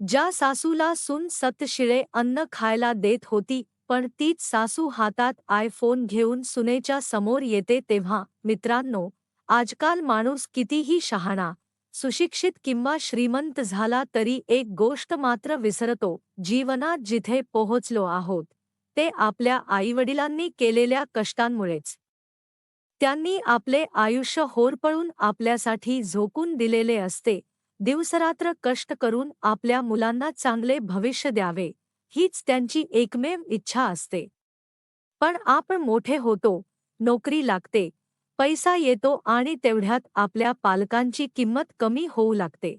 ज्या सासूला सून सतशिळे अन्न खायला देत होती पण तीच सासू हातात आयफोन घेऊन सुनेच्या समोर येते तेव्हा मित्रांनो आजकाल माणूस कितीही शहाणा सुशिक्षित किंवा श्रीमंत झाला तरी एक गोष्ट मात्र विसरतो जीवनात जिथे पोहोचलो आहोत ते आपल्या आईवडिलांनी केलेल्या कष्टांमुळेच. त्यांनी आपले आयुष्य होरपळून आपल्यासाठी झोकून दिलेले असते दिवसरात्र कष्ट करून आपल्या मुलांना चांगले भविष्य द्यावे हीच त्यांची एकमेव इच्छा असते. पण आपण मोठे होतो नोकरी लागते पैसा येतो आणि तेवढ्यात आपल्या पालकांची किंमत कमी होऊ लागते.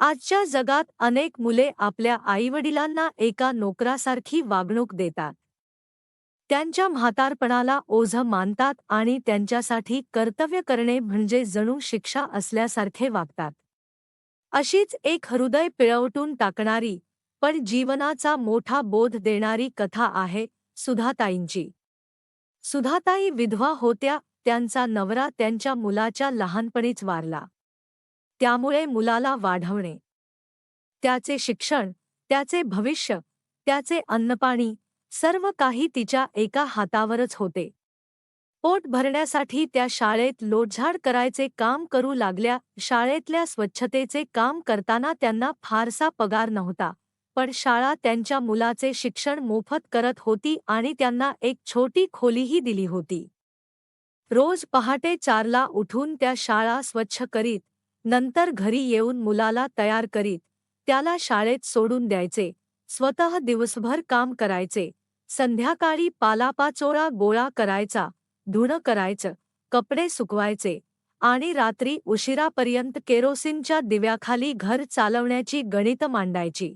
आजच्या जगात अनेक मुले आपल्या आईवडिलांना एका नोकरासारखी वागणूक देतात. त्यांच्या म्हातारपणाला ओझं मानतात आणि त्यांच्यासाठी कर्तव्य करणे म्हणजे जणू शिक्षा असल्यासारखे वागतात. अशीच एक हृदय पिळवटून टाकणारी पण जीवनाचा मोठा बोध देणारी कथा आहे सुधाताईंची. सुधाताई विधवा होत्या त्यांचा नवरा त्यांच्या मुलाच्या लहानपणीच वारला. त्यामुळे मुलाला वाढवणे. त्याचे शिक्षण त्याचे भविष्य त्याचे अन्नपाणी सर्व काही तिच्या एका हातावरच होते. पोट भरण्यासाठी त्या शाळेत लोटझाड करायचे काम करू लागल्या शाळेतल्या स्वच्छतेचे काम करताना त्यांना फारसा पगार नव्हता. पण शाळा त्यांच्या मुलाचे शिक्षण मोफत करत होती आणि त्यांना एक छोटी खोलीही दिली होती. रोज पहाटे चारला उठून त्या शाळा स्वच्छ करीत नंतर घरी येऊन मुलाला तयार करीत त्याला शाळेत सोडून द्यायचे स्वतः दिवसभर काम करायचे संध्याकाळी पालापाचोळा गोळा करायचा धुणं करायचं कपडे सुकवायचे आणि रात्री उशिरापर्यंत केरोसिनच्या दिव्याखाली घर चालवण्याची गणित मांडायची.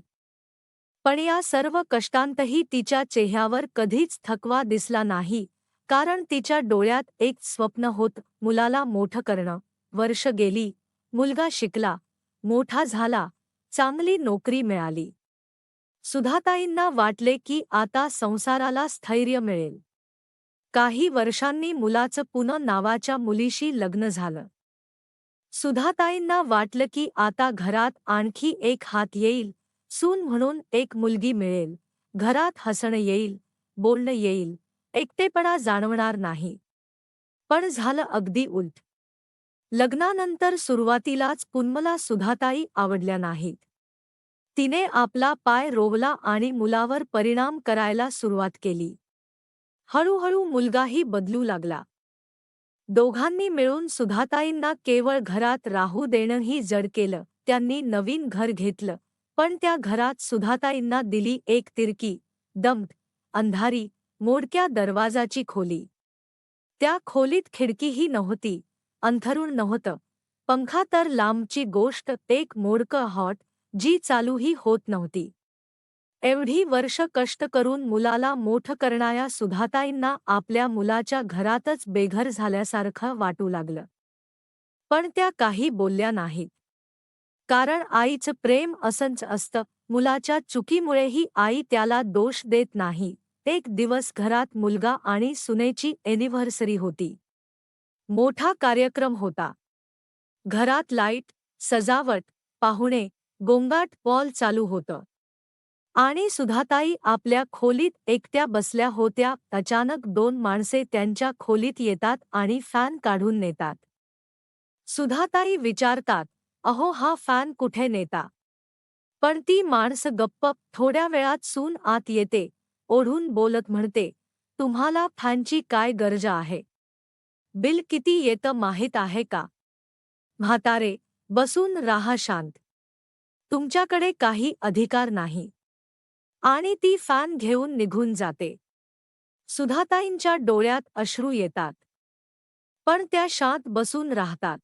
पण या सर्व कष्टांतही तिच्या चेहऱ्यावर कधीच थकवा दिसला नाही कारण तिच्या डोळ्यात एक स्वप्न होत मुलाला मोठं करणं. वर्ष गेली मुलगा शिकला मोठा झाला चांगली नोकरी मिळाली. सुधाताईंना वाटले की आता संसाराला स्थैर्य मिळेल. काही वर्षांनी मुलाचं पुन नावाच्या मुलीशी लग्न झालं. सुधाताईंना वाटलं की आता घरात आणखी एक हात येईल सून म्हणून एक मुलगी मिळेल घरात हसणं येईल बोलणं येईल एकटेपणा जाणवणार नाही. पण झालं अगदी उलट. लग्नानंतर सुरुवातीलाच पुन्मला सुधाताई आवडल्या नाहीत. तिने आपला पाय रोवला आणि मुलावर परिणाम करायला सुरुवात केली. हळूहळू मुलगाही बदलू लागला. दोघांनी मिळून सुधाताईंना केवळ घरात राहू देणंही जड केलं. त्यांनी नवीन घर घेतलं पण त्या घरात सुधाताईंना दिली एक तिरकी दमट अंधारी मोडक्या दरवाजाची खोली. त्या खोलीत खिडकीही नव्हती अंथरुण नव्हतं. पंखा तर लांबची गोष्ट एक मोडकं हॉट जी चालूही होत नव्हती. एवढी वर्ष कष्ट करून मुलाला मोठं करणाऱ्या सुधाताईंना आपल्या मुलाच्या घरातच बेघर झाल्यासारखं वाटू लागलं. पण त्या काही बोलल्या नाहीत. कारण आईचं प्रेम असंच असतं मुलाच्या चुकीमुळेही आई त्याला दोष देत नाही. एक दिवस घरात मुलगा आणि सुनेची एनिव्हर्सरी होती. मोठा कार्यक्रम होता. घरात लाइट सजावट पाहुणे गोंगाट पॉल चालू होतं. आणि सुधाताई आपल्या खोलीत एकट्या बसल्या होत्या. अचानक दोन माणसे त्यांच्या खोलीत येतात आणि फॅन काढून नेतात. सुधाताई विचारतात अहो हा फॅन कुठे नेता पण ती माणसं गप्प थोड्या वेळात सून आत येते ओढून बोलत म्हणते तुम्हाला फॅनची काय गरज आहे? बिल किती येतं माहीत आहे का म्हातारे बसून राहा शांत. तुमच्याकडे काही अधिकार नाही. आणि ती फॅन घेऊन निघून जाते. सुधाताईंच्या डोळ्यात अश्रू येतात. पण त्या शांत बसून राहतात.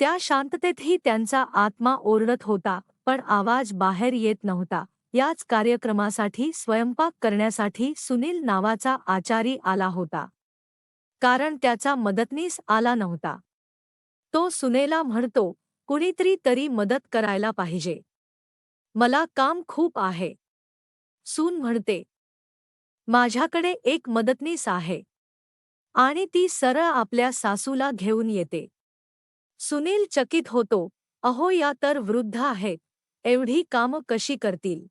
त्या शांततेतही त्यांचा आत्मा ओरडत होता पण आवाज बाहेर येत नव्हता. याच कार्यक्रमासाठी स्वयंपाक करण्यासाठी सुनील नावाचा आचारी आला होता. कारण त्याचा मदतनीस आला नव्हता. तो सुनेला म्हणतो कुणीतरी तरी मदत करायला पाहिजे. मला काम खूप आहे. सून म्हणते माझ्याकडे एक मदतनीस आहे आणि ती सरळ आपल्या सासूला घेऊन येते. सुनील चकित होतो अहो या तर वृद्ध आहेत एवढी कामं कशी करतील?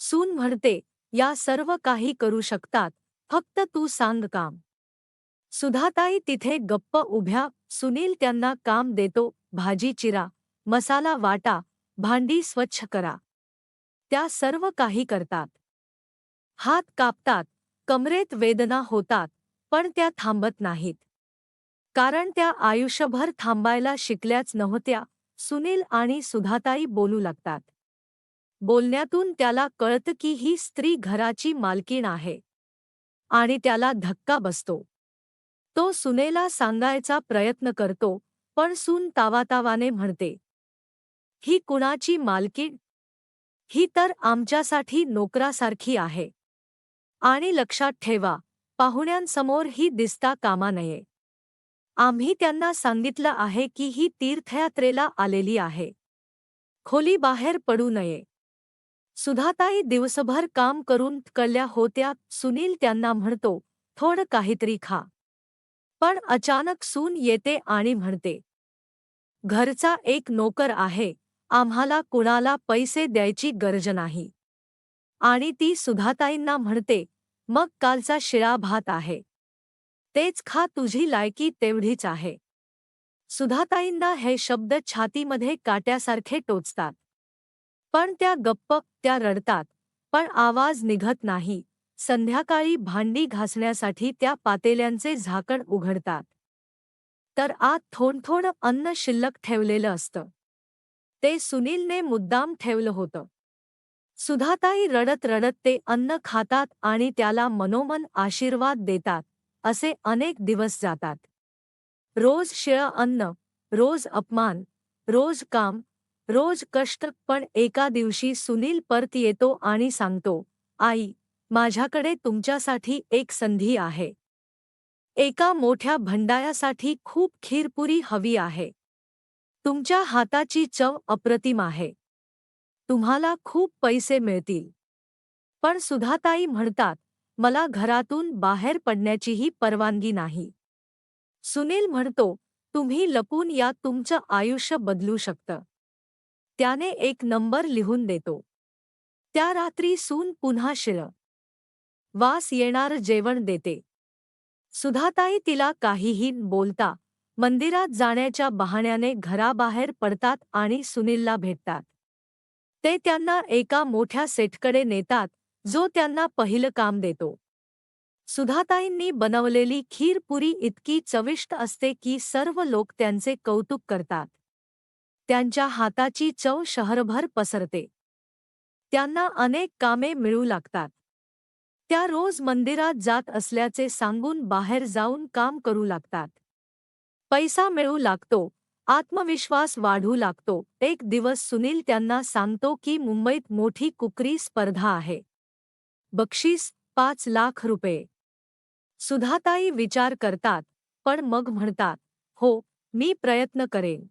सून म्हणते या सर्व काही करू शकतात फक्त तू सांग काम. सुधाताई तिथे गप्प उभ्या सुनील त्यांना काम देतो भाजी चिरा मसाला वाटा भांडी स्वच्छ करा. त्या सर्व काही करतात. हात कापतात कमरेत वेदना होतात पण त्या थांबत नाहीत. कारण त्या आयुष्यभर थांबायला शिकल्याच नव्हत्या सुनील आणि सुधाताई बोलू लागतात. बोलण्यातून त्याला कळतं की ही स्त्री घराची मालकीण आहे. आणि त्याला धक्का बसतो. तो सुनेला सांगायचा प्रयत्न करतो पण सून तावातावाने म्हणते. ही कुणाची मालकीण? ही तर आमच्यासाठी नोकरासारखी आहे. आणि लक्षात ठेवा पाहुण्यांसमोर ही दिसता कामा नये. आम्ही त्यांना सांगितलं आहे की ही तीर्थयात्रेला आलेली आहे. खोली बाहेर पडू नये. सुधाताई दिवसभर काम करून कळल्या होत्या सुनील त्यांना म्हणतो थोडं काहीतरी खा. पण अचानक सून येते आणि म्हणते घरचा एक नोकर आहे आम्हाला कुणाला पैसे द्यायची गरज नाही. आणि ती सुधाताईंना म्हणते मग कालचा शिळा भात आहे. तेच खा तुझी लायकी तेवढीच आहे. सुधाताईंना हे शब्द छातीमध्ये काट्यासारखे टोचतात. पण त्या गप्प त्या रडतात. पण आवाज निघत नाही. संध्याकाळी भांडी घासण्यासाठी त्या पातेल्यांचे झाकण उघडतात. तर आत थोंडथोंड अन्न शिल्लक ठेवलेलं असतं. ते सुनीलने मुद्दाम ठेवलं होतं. सुधाताई रडत रडत ते अन्न खातात आणि त्याला मनोमन आशीर्वाद देतात असे अनेक दिवस जातात. रोज शिळं अन्न रोज अपमान रोज काम रोज कष्ट पण एका दिवशी सुनील परत येतो आणि सांगतो आई माझ्याकडे तुमच्यासाठी एक संधी आहे. एका मोठ्या भंडायासाठी खूप खीरपुरी हवी आहे. तुमच्या हाताची चव अप्रतिम आहे. तुम्हाला खूप पैसे मिळतील. पण सुधाताई म्हणतात मला घरातून बाहेर पडण्याचीही परवानगी नाही. सुनील म्हणतो तुम्ही लपून या तुमचं आयुष्य बदलू शकतं. त्याने एक नंबर लिहून देतो. त्या रात्री सून पुन्हा शिळ वास येणार जेवण देते. सुधाताई तिला काहीही बोलता मंदिरात जाण्याच्या बहाण्याने घराबाहेर पडतात आणि सुनीलला भेटतात. ते त्यांना एका मोठ्या सेटकडे नेतात जो त्यांना पहिलं काम देतो. सुधाताईंनी बनवलेली खीरपुरी इतकी चविष्ट असते की सर्व लोक त्यांचे कौतुक करतात. त्यांच्या हाताची चव शहरभर पसरते. त्यांना अनेक कामे मिळू लागतात. त्या रोज मंदिरात जात असल्याचे सांगून बाहेर जाऊन काम करू लागतात. पैसा मिळू लागतो आत्मविश्वास वाढू लागतो. एक दिवस सुनील त्यांना सांगतो की मुंबईत मोठी कुकरी स्पर्धा आहे. बक्षीस पाच लाख रुपये. सुधाताई विचार करतात पण मग म्हणतात हो मी प्रयत्न करेन.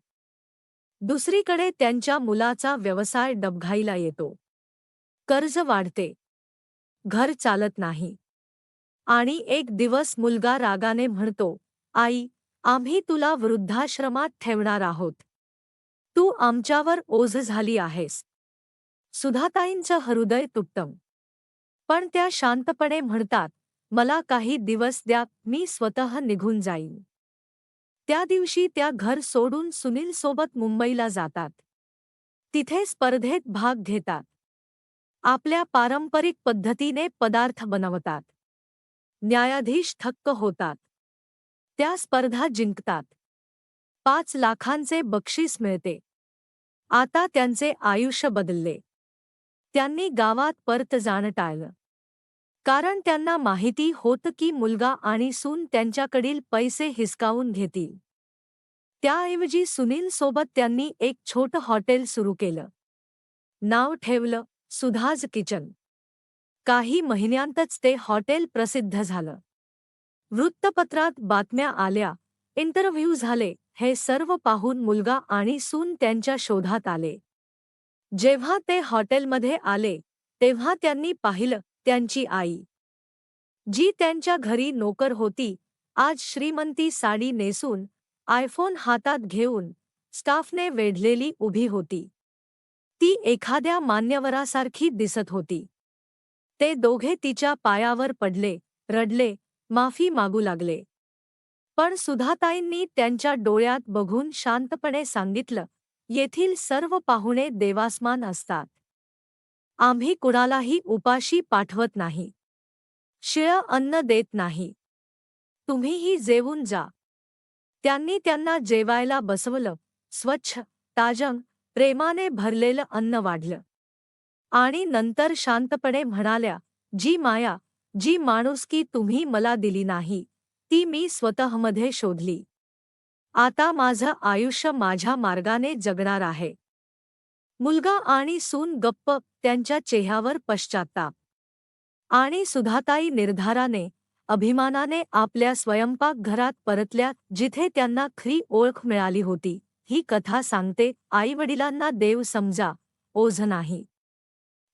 दुसरीकडे त्यांच्या मुलाचा व्यवसाय डबघाईला येतो. कर्ज वाढते. घर चालत नाही. आणि एक दिवस मुलगा रागाने म्हणतो आई आम्ही तुला वृद्धाश्रमात ठेवणार आहोत. तू आमच्यावर ओझ झाली आहेस. सुधाताईंचं हृदय तुटतं. पण त्या शांतपणे म्हणतात मला काही दिवस द्या मी स्वतः निघून जाईन. त्या दिवशी त्या घर सोडून सुनीलसोबत मुंबईला जातात. तिथे स्पर्धेत भाग घेतात. आपल्या पारंपरिक पद्धतीने पदार्थ बनवतात. न्यायाधीश थक्क होतात. त्या स्पर्धा जिंकतात. पाच लाखांचे बक्षीस मिळते. आता त्यांचे आयुष्य बदलले. त्यांनी गावात परत जाणं टाळलं. कारण त्यांना माहिती होतं की मुलगा आणि सून त्यांच्याकडील पैसे हिसकावून घेतील. त्याऐवजी सुनीलसोबत त्यांनी एक छोटं हॉटेल सुरू केलं. नाव ठेवलं सुधाज किचन. काही महिन्यांतच ते हॉटेल प्रसिद्ध झालं. वृत्तपत्रात बातम्या आल्या. इंटरव्ह्यू झाले. हे सर्व पाहून मुलगा आणि सून त्यांच्या शोधात आले. जेव्हा ते हॉटेलमध्ये आले तेव्हा त्यांनी पाहिलं त्यांची आई. जी त्यांच्या घरी नोकर होती. आज श्रीमंती साडी नेसून आयफोन हातात घेऊन स्टाफने वेढलेली उभी होती. ती एखाद्या मान्यवरासारखी दिसत होती. ते दोघे तिच्या पायावर पडले रडले माफी मागू लागले. पण सुधाताईंनी त्यांच्या डोळ्यात बघून शांतपणे सांगितलं येथील सर्व पाहुणे देवासमान असतात. आम्ही कुणालाही उपाशी पाठवत नाही. शिळं अन्न देत नाही. तुम्हीही जेवून जा. त्यांनी त्यांना जेवायला बसवलं. स्वच्छ ताजंग प्रेमाने भरलेलं अन्न वाढलं. आणि नंतर शांतपणे म्हणाल्या जी माया जी माणुसकी तुम्ही मला दिली नाही ती मी स्वतःमध्ये शोधली. आता माझं आयुष्य माझ्या मार्गाने जगणार आहे. मुलगा आणि सून गप्प त्यांच्या चेहऱ्यावर पश्चाताप. आणि सुधाताई निर्धाराने अभिमानाने आपल्या स्वयंपाकघरात परतल्या जिथे त्यांना खरी ओळख मिळाली होती ही कथा सांगते आईवडिलांना देव समजा ओझ नाही.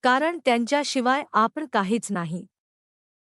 कारण त्यांच्याशिवाय आपण काहीच नाही.